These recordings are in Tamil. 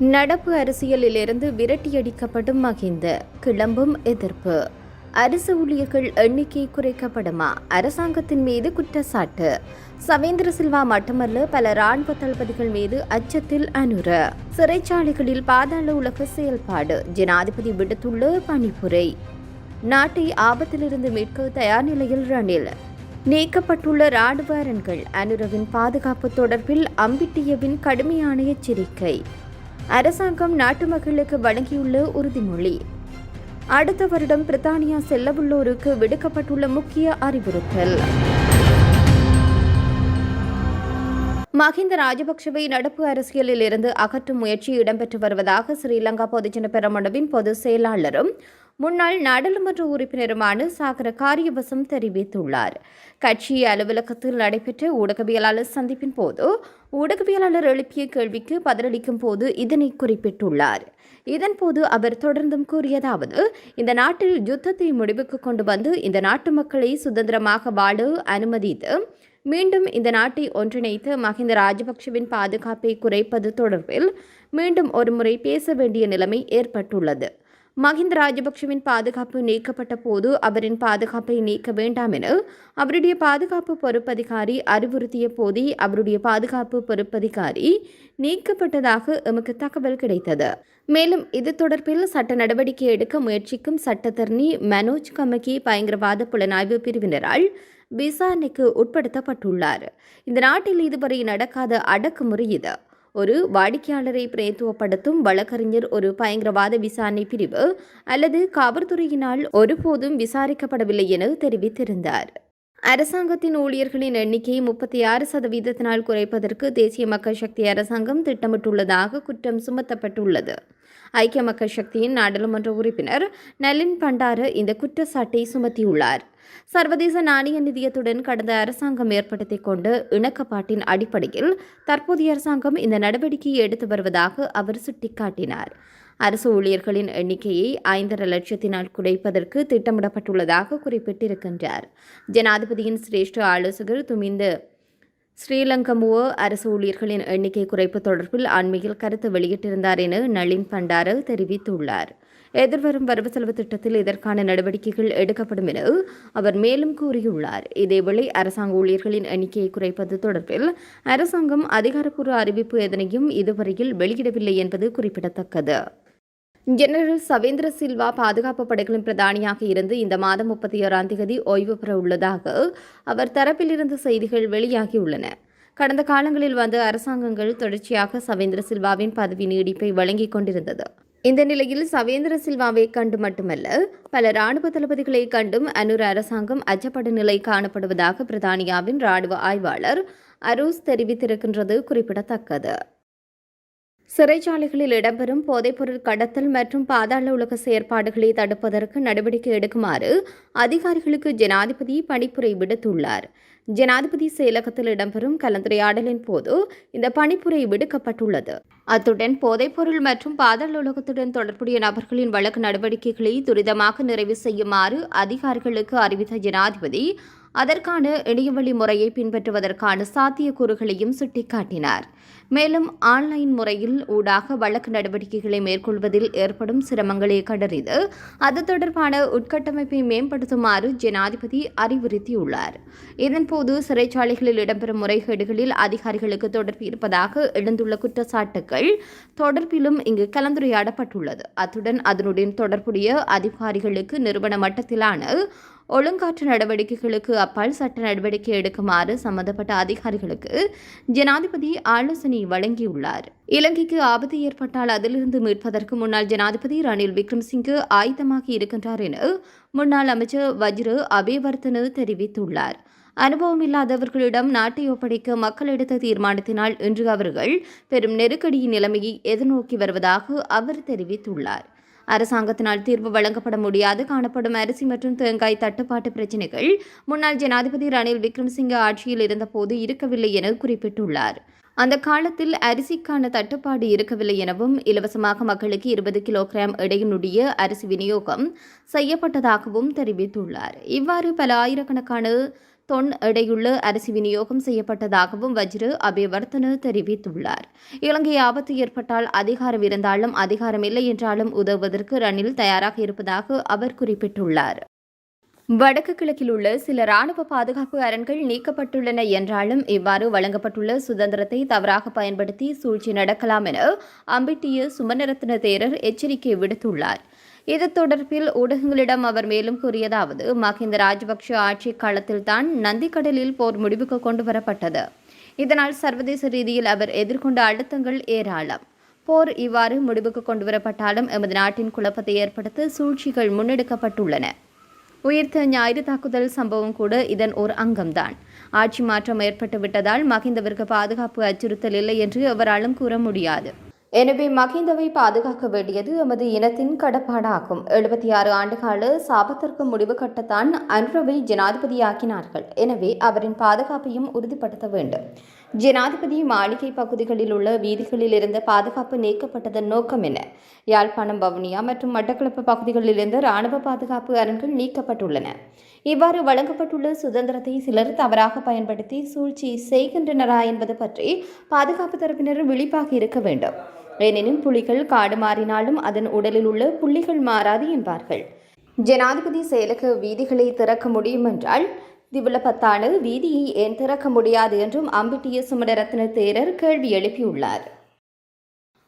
நடப்பு அரசியலிலிருந்து விரட்டியடிக்கப்படும் மகிந்த கிளம்பும் எதிர்ப்பு. அரசு ஊழியர்கள் எண்ணிக்கை குறைக்கப்படுமா? அரசாங்கத்தின் மீது குற்றச்சாட்டு. சவேந்திர சில்வா மட்டுமல்ல பல ராணுவ தளபதிகள் மீது அச்சத்தில் அனுர. சிறைச்சாலைகளில் பாதாள உலக செயல்பாடு. ஜனாதிபதி விடுத்துள்ள பணிப்புரை. நாட்டை ஆபத்திலிருந்து மீட்க தயார் நிலையில் ரணில். நீக்கப்பட்டுள்ள ராணுவ அரண்கள் அனுரவின் பாதுகாப்பு தொடர்பில் அம்பிட்டியவின் கடுமையான எச்சரிக்கை. அரசாங்கம் நாட்டு மக்களுக்கு வழங்கியுள்ள உறுதிமொழி. அடுத்த வருடம் பிரித்தானியா செல்லவுள்ளோருக்கு விடுக்கப்பட்டுள்ள முக்கிய அறிவுறுத்தல். மஹிந்த ராஜபக்சவை நடப்பு அரசியலில் இருந்து அகற்றும் முயற்சி இடம்பெற்று வருவதாக ஸ்ரீலங்கா பொதுஜன பெரமுனவின் பொதுச் செயலாளரும் முன்னாள் நாடாளுமன்ற உறுப்பினருமான சாகர காரியவசம் தெரிவித்துள்ளார். கட்சி அலுவலகத்தில் நடைபெற்ற ஊடகவியலாளர் சந்திப்பின் போது ஊடகவியலாளர் எழுப்பிய கேள்விக்கு பதிலளிக்கும் போது இதனை குறிப்பிட்டுள்ளார். இதன்போது அவர் தொடர்ந்தும் கூறியதாவது இந்த நாட்டில் யுத்தத்தை முடிவுக்கு கொண்டு வந்து இந்த நாட்டு மக்களை சுதந்திரமாக வாழ அனுமதித்து மீண்டும் இந்த நாட்டை ஒன்றிணைத்து மஹிந்த ராஜபக்ஷவின் பாதுகாப்பை குறைப்பது தொடர்பில் மீண்டும் ஒருமுறை பேச வேண்டிய நிலைமை ஏற்பட்டுள்ளது. மஹிந்த ராஜபக்ஷவின் பாதுகாப்பு நீக்கப்பட்ட போது அவரின் பாதுகாப்பை நீக்க வேண்டாம் என அவருடைய பாதுகாப்பு பொறுப்பதிகாரி அறிவுறுத்திய போதே அவருடைய பாதுகாப்பு பொறுப்பதிகாரி நீக்கப்பட்டதாக எமக்கு தகவல் கிடைத்தது. மேலும் இது தொடர்பில் சட்ட நடவடிக்கை எடுக்க முயற்சிக்கும் சட்டத்தரணி மனோஜ் கமகி பயங்கரவாத புலனாய்வு பிரிவினரால் விசாரணைக்கு உட்படுத்தப்பட்டுள்ளார். இந்த நாட்டில் இதுவரை நடக்காத அடக்குமுறை இது. ஒரு வாடிக்கையாளரை பிரயத்துவப்படுத்தும் வழக்கறிஞர் ஒரு பயங்கரவாத விசாரணை பிரிவு அல்லது காவல்துறையினால் ஒருபோதும் விசாரிக்கப்படவில்லை என தெரிவித்திருந்தார். அரசாங்கத்தின் ஊழியர்களின் எண்ணிக்கையை முப்பத்தி ஆறு சதவீதத்தினால் குறைப்பதற்கு தேசிய மக்கள் சக்தி அரசாங்கம் திட்டமிட்டுள்ளதாக குற்றம் சுமத்தப்பட்டுள்ளது. ஐக்கிய மக்கள் சக்தியின் நாடாளுமன்ற உறுப்பினர் நலின் பண்டார இந்த குற்றச்சாட்டை சுமத்தியுள்ளார். சர்வதேச நாணய நிதியத்துடன் கடந்த அரசாங்கம் ஏற்படுத்திக் கொண்டு இணக்கப்பாட்டின் அடிப்படையில் தற்போதைய அரசாங்கம் இந்த நடவடிக்கையை எடுத்து வருவதாக அவர் சுட்டிக்காட்டினார். அரசு ஊழியர்களின் எண்ணிக்கையை ஐந்தரை லட்சத்தினால் குறைப்பதற்கு திட்டமிடப்பட்டுள்ளதாக குறிப்பிட்டிருக்கின்றார். ஜனாதிபதியின் சிரேஷ்ட ஆலோசகர் துமிந்த ஸ்ரீலங்கமுவ அரசு ஊழியர்களின் எண்ணிக்கை குறைப்பு தொடர்பில் அண்மையில் கருத்து வெளியிட்டிருந்தார் என நளின் பண்டார தெரிவித்துள்ளார். எதிர்வரும் வரவு செலவு திட்டத்தில் இதற்கான நடவடிக்கைகள் எடுக்கப்படும் என அவர் மேலும் கூறியுள்ளார். இதேவேளை அரசாங்க ஊழியர்களின் எண்ணிக்கையை குறைப்பது தொடர்பில் அரசாங்கம் அதிகாரப்பூர்வ அறிவிப்பு எதனையும் இதுவரையில் வெளியிடவில்லை என்பது குறிப்பிடத்தக்கது. ஜெனரல் சவேந்திர சில்வா பாதுகாப்பு படைகளின் பிரதானியாக இருந்து இந்த மாதம் முப்பத்தி ஓராம் தேதி ஓய்வு பெற உள்ளதாக அவர் தரப்பிலிருந்து செய்திகள் வெளியாகியுள்ளன. கடந்த காலங்களில் வந்து அரசாங்கங்கள் தொடர்ச்சியாக சவேந்திர சில்வாவின் பதவி நீடிப்பை வழங்கிக் கொண்டிருந்தது. இந்த நிலையில் சவேந்திர சில்வாவை கண்டு மட்டுமல்ல பல ராணுவ தளபதிகளை கண்டும் அன்னூர் அரசாங்கம் அச்சப்பட நிலை காணப்படுவதாக பிரதானியாவின் ராணுவ ஆய்வாளர் அரூஸ் தெரிவித்திருக்கின்றது குறிப்பிடத்தக்கது. சிறைச்சாலைகளில் இடம்பெறும் போதைப்பொருள் கடத்தல் மற்றும் பாதாள உலக செயற்பாடுகளை தடுப்பதற்கு நடவடிக்கை எடுக்குமாறு அதிகாரிகளுக்கு ஜனாதிபதி பணிப்புரை விடுத்துள்ளார். ஜனாதிபதி செயலகத்தில் இடம்பெறும் கலந்துரையாடலின் போது இந்த பணிப்புரை விடுக்கப்பட்டுள்ளது. அத்துடன் போதைப்பொருள் மற்றும் பாதாள உலகத்துடன் தொடர்புடைய நபர்களின் வழக்கு நடவடிக்கைகளை துரிதமாக நிறைவு செய்யுமாறு அதிகாரிகளுக்கு அறிவித்த ஜனாதிபதி அதற்கான இணையவழி முறையை பின்பற்றுவதற்கான சாத்தியக்கூறுகளையும் சுட்டிக்காட்டினார். மேலும் ஆன்லைன் முறையில் ஊடாக வழக்கு நடவடிக்கைகளை மேற்கொள்வதில் ஏற்படும் சிரமங்களை கண்டறிந்து அது தொடர்பான உட்கட்டமைப்பை மேம்படுத்துமாறு ஜனாதிபதி அறிவுறுத்தியுள்ளார். இதன்போது சிறைச்சாலைகளில் இடம்பெறும் முறைகேடுகளில் அதிகாரிகளுக்கு தொடர்பு இருப்பதாக எழுந்துள்ள குற்றச்சாட்டுகள் தொடர்பிலும் இங்கு கலந்துரையாடப்பட்டுள்ளது. அத்துடன் அதனுடன் தொடர்புடைய அதிகாரிகளுக்கு நிறுவன மட்டத்திலான ஒழுங்காற்று நடவடிக்கைகளுக்கு அப்பால் சட்ட நடவடிக்கை எடுக்குமாறு சம்பந்தப்பட்ட அதிகாரிகளுக்கு ஜனாதிபதி ஆலோசனை வழங்கியுள்ளார். இலங்கைக்கு ஆபத்து ஏற்பட்டால் அதிலிருந்து மீட்பதற்கு முன்னாள் ஜனாதிபதி ரணில் விக்ரம்சிங்கு ஆயுதமாகி இருக்கின்றார் என முன்னாள் அமைச்சர் வஜ்ரு அபேவர்த்தன தெரிவித்துள்ளார். அனுபவம் இல்லாதவர்களிடம் நாட்டை ஒப்படைக்க மக்கள் எடுத்த தீர்மானத்தினால் இன்று அவர்கள் பெரும் நெருக்கடியின் நிலைமையை எதிர்நோக்கி வருவதாக அவர் தெரிவித்துள்ளார். அரசாங்கத்தினால் தீர்வு வழங்கப்பட முடியாது. காணப்படும் அரிசி மற்றும் தேங்காய் தட்டுப்பாட்டு பிரச்சினைகள் முன்னாள் ஜனாதிபதி ரணில் விக்ரமசிங்க ஆட்சியில் இருந்தபோது இருக்கவில்லை என குறிப்பிட்டுள்ளார். அந்த காலத்தில் அரிசிக்கான தட்டுப்பாடு இருக்கவில்லை எனவும் இலவசமாக மக்களுக்கு இருபது கிலோகிராம் எடையினுடைய அரிசி விநியோகம் செய்யப்பட்டதாகவும் தெரிவித்துள்ளார். இவ்வாறு பல ஆயிரக்கணக்கான தொன் எடையுள்ள அரிசி விநியோகம் செய்யப்பட்டதாகவும் வஜ்ரு அபிவர்த்தன தெரிவித்துள்ளார். இலங்கை ஆபத்து ஏற்பட்டால் அதிகாரம் இருந்தாலும் அதிகாரம் இல்லை என்றாலும் உதவுவதற்கு ரணில் தயாராக இருப்பதாக அவர் குறிப்பிட்டுள்ளார். வடக்கு கிழக்கில் உள்ள சில ராணுவ பாதுகாப்பு அரண்கள் நீக்கப்பட்டுள்ளன என்றாலும் இவ்வாறு வழங்கப்பட்டுள்ள சுதந்திரத்தை தவறாக பயன்படுத்தி சூழ்ச்சி நடக்கலாம் என அம்பிட்டிய சுமநரத்ன தேரர் எச்சரிக்கை விடுத்துள்ளார். இது தொடர்பில் ஊடகங்களிடம் அவர் மேலும் கூறியதாவது மஹிந்த ராஜபக்ஷ ஆட்சி காலத்தில்தான் நந்திக்கடலில் போர் முடிவுக்கு கொண்டு வரப்பட்டது இதனால் சர்வதேச ரீதியில் அவர் எதிர்கொண்ட அழுத்தங்கள் ஏராளம். போர் இவ்வாறு முடிவுக்கு கொண்டுவரப்பட்டாலும் எமது நாட்டின் குழப்பத்தை ஏற்படுத்த சூழ்ச்சிகள் முன்னெடுக்கப்பட்டுள்ளன. உயிர்த்த ஞாயிறு தாக்குதல் சம்பவம் கூட இதன் ஒரு அங்கம்தான். ஆட்சி மாற்றம் ஏற்பட்டு விட்டதால் மகிந்தவிற்கு பாதுகாப்பு அச்சுறுத்தல் இல்லை என்று எவராலும் கூற முடியாது. எனவே மகிந்தவை பாதுகாக்க வேண்டியது எமது இனத்தின் கடப்பாடாகும். எழுபத்தி ஆறு ஆண்டுகால சாபத்திற்கு முடிவு கட்டத்தான் அன்ரவை ஜனாதிபதியாக்கினார்கள். எனவே அவரின் பாதுகாப்பையும் உறுதிப்படுத்த வேண்டும். ஜனாதிபதி மாளிகை பகுதிகளில் உள்ள வீதிகளில் இருந்து பாதுகாப்பு நீக்கப்பட்டதன் நோக்கம் என்ன? யாழ்ப்பாணம் வவுனியா மற்றும் மட்டக்களப்பு பகுதிகளில் இராணுவ பாதுகாப்பு அரண்கள் நீக்கப்பட்டுள்ளன. இவ்வாறு வழங்கப்பட்டுள்ள சுதந்திரத்தை சிலர் தவறாக பயன்படுத்தி சூழ்ச்சி செய்கின்றனரா என்பது பற்றி பாதுகாப்பு தரப்பினர் விழிப்பாக இருக்க வேண்டும். எனினும் புலிகள் காடு மாறினாலும் அதன் உடலில் உள்ள புள்ளிகள் மாறாது என்பார்கள். ஜனாதிபதி செயலக வீதிகளை திறக்க முடியும் என்றால் திவுலபத்தான வீதியை ஏன் திறக்க முடியாது என்றும் அம்பிட்டிய சுமரரத்ன தேரர் கேள்வி எழுப்பியுள்ளார்.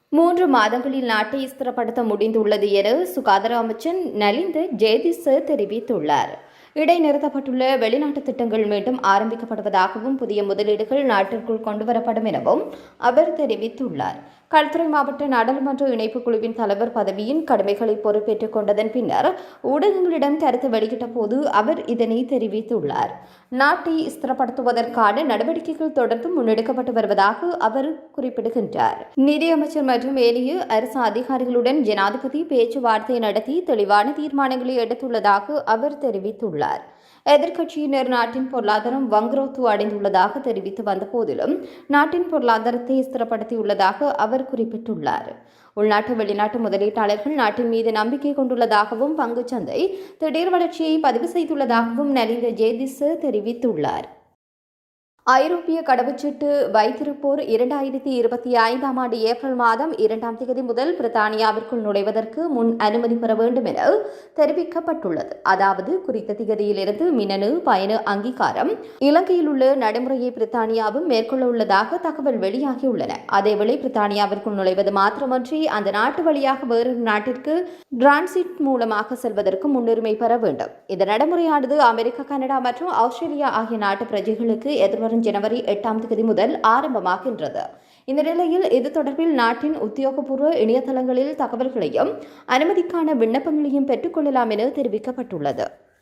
மூன்று மாதங்களில் நாட்டை ஸ்திரப்படுத்த முடிந்துள்ளது என சுகாதார அமைச்சர் நலிந்த ஜெயதிச தெரிவித்துள்ளார். இடைநிறுத்தப்பட்டுள்ள வெளிநாட்டு திட்டங்கள் மீண்டும் ஆரம்பிக்கப்படுவதாகவும் புதிய முதலீடுகள் நாட்டிற்குள் கொண்டுவரப்படும் எனவும் அவர் தெரிவித்துள்ளார். கல்துறை மாவட்ட நாடாளுமன்ற இணைப்பு குழுவின் தலைவர் பதவியின் கடமைகளை பொறுப்பேற்றுக் கொண்டதன் பின்னர் ஊடகங்களிடம் கருத்து வெளியிட்ட போது அவர் இதனை தெரிவித்துள்ளார். நாட்டை ஸ்திரப்படுத்துவதற்கான நடவடிக்கைகள் தொடர்ந்து முன்னெடுக்கப்பட்டு வருவதாக அவர் குறிப்பிடுகின்றார். நிதியமைச்சர் மற்றும் ஏனைய அரசு அதிகாரிகளுடன் ஜனாதிபதி பேச்சுவார்த்தை நடத்தி தெளிவான தீர்மானங்களை எடுத்துள்ளதாக அவர் தெரிவித்துள்ளார். தெரிவித்துள்ளார் எதிர்க்கட்சியினர் நாட்டின் பொருளாதாரம் வங்குரோத்து அடைந்துள்ளதாக தெரிவித்து வந்த போதிலும் நாட்டின் பொருளாதாரத்தை ஸ்திரப்படுத்தியுள்ளதாக அவர் குறிப்பிட்டுள்ளார். உள்நாட்டு வெளிநாட்டு முதலீட்டாளர்கள் நாட்டின் மீது நம்பிக்கை கொண்டுள்ளதாகவும் பங்குச்சந்தை திடீர் வளர்ச்சியை பதிவு செய்துள்ளதாகவும் நலிந்த ஜேதிஸ் தெரிவித்துள்ளார். ஐரோப்பிய கடவுச்சீட்டு வைத்திருப்போர் இரண்டாயிரத்தி இருபத்தி ஐந்தாம் ஆண்டு ஏப்ரல் மாதம் இரண்டாம் தேதி முதல் பிரித்தானியாவிற்குள் நுழைவதற்கு முன் அனுமதி பெற வேண்டும் என தெரிவிக்கப்பட்டுள்ளது. அதாவது குறித்த திகதியிலிருந்து மின்னணு பயண அங்கீகாரம் இலங்கையில் உள்ள நடைமுறையை பிரித்தானியாவும் மேற்கொள்ள உள்ளதாக தகவல் வெளியாகியுள்ளன. அதேவேளை பிரித்தானியாவிற்குள் நுழைவது மாத்திரமன்றி அந்த நாட்டு வழியாக வேறொரு நாட்டிற்கு டிரான்சிட் மூலமாக செல்வதற்கு முன்னுரிமை பெற வேண்டும். இந்த நடைமுறையானது அமெரிக்கா கனடா மற்றும் ஆஸ்திரேலியா ஆகிய நாட்டு பிரஜைகளுக்கு எதிர்வரும் வரும் ஜனவரி எட்டாம் தேதி முதல் ஆரம்பமாகின்றது. இந்த நிலையில் இது தொடர்பில் நாட்டின் உத்தியோகபூர்வ இணையதளங்களில் தகவல்களையும் அனுமதிக்கான விண்ணப்பங்களையும் பெற்றுக்கொள்ளலாம் என தெரிவிக்கப்பட்டுள்ளது.